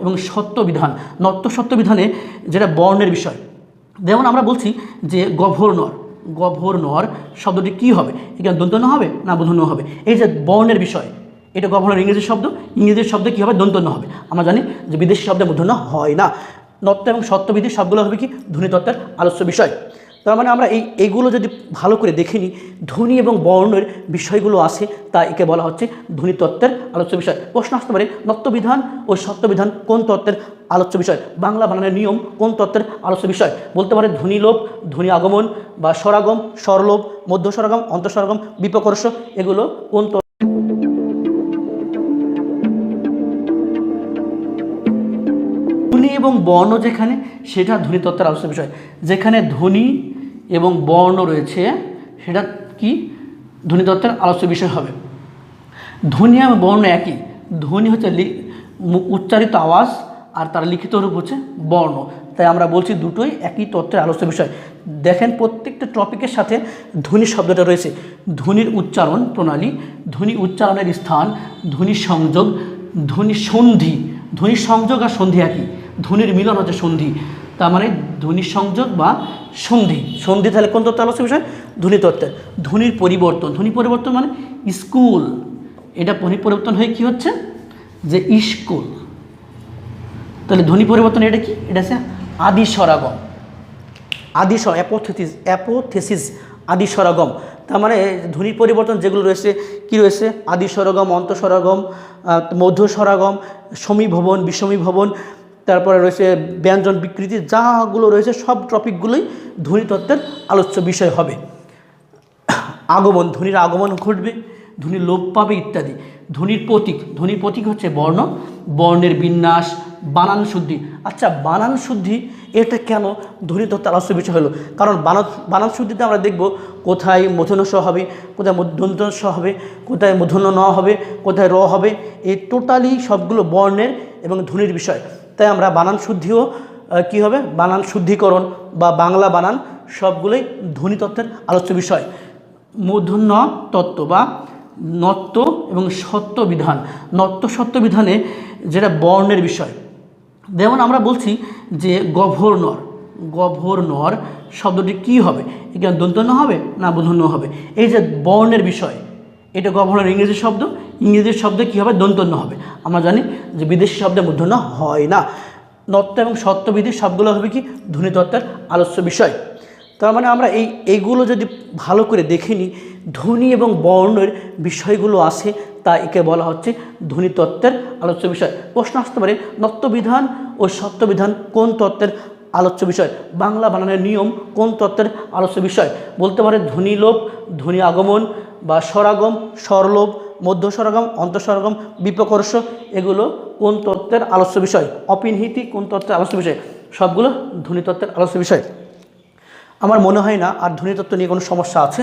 এবং সত্য বিধান নত্য সত্য বিধানে যেটা বর্ণের বিষয়। যেমন আমরা বলছি যে গভর্নর গভর্নর শব্দটি কি হবে? এখানে দন্তন্য হবে না বোধন্য হবে? এই যে বর্ণের বিষয়, এটা গভর্নর ইংরেজি শব্দ ইংরেজির শব্দ কী হবে? দন্তন্য হবে। আমরা জানি যে বিদেশি শব্দে মূর্ধন্য হয় না। নত্য এবং সত্যবিধি সবগুলো হবে কি? ধ্বনিতত্ত্বের আলোচ্য বিষয়। তার মানে আমরা এই এইগুলো যদি ভালো করে দেখে নিই ধ্বনি এবং বর্ণের বিষয়গুলো আছে তা একে বলা হচ্ছে ধ্বনিতত্ত্বের আলোচ্য বিষয়। প্রশ্ন আসতে পারে নত্যবিধান ও সত্যবিধান কোন তত্ত্বের আলোচ্য বিষয়? বাংলা বানানের নিয়ম কোন তত্ত্বের আলোচ্য বিষয়? বলতে পারে ধ্বনিলোপ ধ্বনি আগমন বা স্বরাগম, স্বরলোপ, মধ্য স্বরাগম, অন্তঃস্বরাগম বিপকর্ষ এগুলো কোন এবং বর্ণ যেখানে, সেটা ধ্বনিতত্ত্বের আলোচ্য বিষয়। যেখানে ধ্বনি এবং বর্ণ রয়েছে, সেটা কি? ধ্বনিতত্ত্বের আলোচ্য বিষয় হবে। ধ্বনি এবং বর্ণ একই। ধ্বনি হচ্ছে উচ্চারিত আওয়াজ, আর তার লিখিত রূপ হচ্ছে বর্ণ। তাই আমরা বলছি দুটোই একই তত্ত্বের আলোচ্য বিষয়। দেখেন, প্রত্যেকটা টপিকের সাথে ধ্বনি শব্দটা রয়েছে। ধ্বনির উচ্চারণ প্রণালী, ধ্বনি উচ্চারণের স্থান, ধ্বনি সংযোগ, ধ্বনি সন্ধি। ধ্বনি সংযোগ আর সন্ধি একই। ধ্বনির মিলন হচ্ছে সন্ধি। তার মানে ধ্বনি সংযোগ বা সন্ধি। সন্ধি তাহলে কোন তত্ত্ব আলোচ্য বিষয়? ধ্বনি তত্ত্বের ধ্বনির পরিবর্তন। ধ্বনি পরিবর্তন মানে স্কুল। এটা ধ্বনি পরিবর্তন হয়ে কি হচ্ছে? যে স্কুল। তাহলে ধ্বনি পরিবর্তন এটা কি? এটা হচ্ছে আদি স্বরাগম। আদি স্বর অ্যাপোথেসিস অ্যাপোথেসিস আদি স্বরাগম। তার মানে ধ্বনি পরিবর্তন যেগুলো রয়েছে, কি রয়েছে? আদি স্বরাগম অন্তঃস্বরাগম মধ্য স্বরাগম, সমীভবন, বিষমীভবন তারপরে রয়েছে ব্যঞ্জন বিকৃতি, যাগুলো রয়েছে, সব টপিকগুলোই ধ্বনিতত্ত্বের আলোচ্য বিষয় হবে। আগমন ধ্বনির আগমন ঘটবে ধ্বনি লোপ পাবে ইত্যাদি। ধ্বনির প্রতীক ধ্বনির প্রতীক হচ্ছে বর্ণ, বর্ণের বিন্যাস, বানান শুদ্ধি। আচ্ছা বানান শুদ্ধি, এটা কেন ধ্বনিতত্ত্ব আলোচ্য বিষয় হলো? কারণ বানান বানান শুদ্ধিতে আমরা দেখব কোথায় মধুন স হবে, কোথায় দন্ত স হবে, কোথায় মধুন ন হবে, কোথায় র হবে, এই টোটালি সবগুলো বর্ণের এবং ধ্বনির বিষয়। তাই আমরা বানান শুদ্ধিও কি হবে? বানান শুদ্ধিকরণ বা বাংলা বানান, সবগুলোই ধ্বনিতত্ত্বের আলোচ্য বিষয়। মূর্ধন্য তত্ত্ব বা নত্য এবং সত্য বিধান। নত্য সত্য বিধানে যেটা বর্ণের বিষয়। যেমন আমরা বলছি যে গভর্নর গভর্নর শব্দটি কি হবে? এখানে দন্তন্য হবে না বোধন্য হবে? এই যে বর্ণের বিষয়, এটা গভর্নর ইংরেজি শব্দ ইংরেজি শব্দে কী হবে? দন্তন্য হবে। আমরা জানি যে বিদেশি শব্দে মূর্ধন্য হয় না। নত্য এবং সত্যবিধি সবগুলো হবে কি? ধ্বনিতত্ত্বের আলস্য বিষয়। তার মানে আমরা এই এইগুলো যদি ভালো করে দেখে নিই, ধ্বনি এবং বর্ণের বিষয়গুলো আছে, তা একে বলা হচ্ছে ধ্বনিতত্ত্বের আলোচ্য বিষয়। প্রশ্ন আসতে পারে নত্যবিধান ও সত্যবিধান কোন তত্ত্বের আলোচ্য বিষয়? বাংলা বানানের নিয়ম কোন তত্ত্বের আলোচ্য বিষয়? বলতে পারে ধ্বনিলোপ, ধ্বনি আগমন বা স্বরাগম, স্বরলোপ মধ্য অন্তঃসরগম বিপকর্ষ এগুলো কোন তত্ত্বের আলোচ্য বিষয়? অপিনহিতি কোন তত্ত্বের আলোচ্য বিষয়? সবগুলো ধ্বনিতত্ত্বের আলোচ্য বিষয়। আমার মনে হয় না আর ধ্বনিতত্ত্ব নিয়ে কোনো সমস্যা আছে।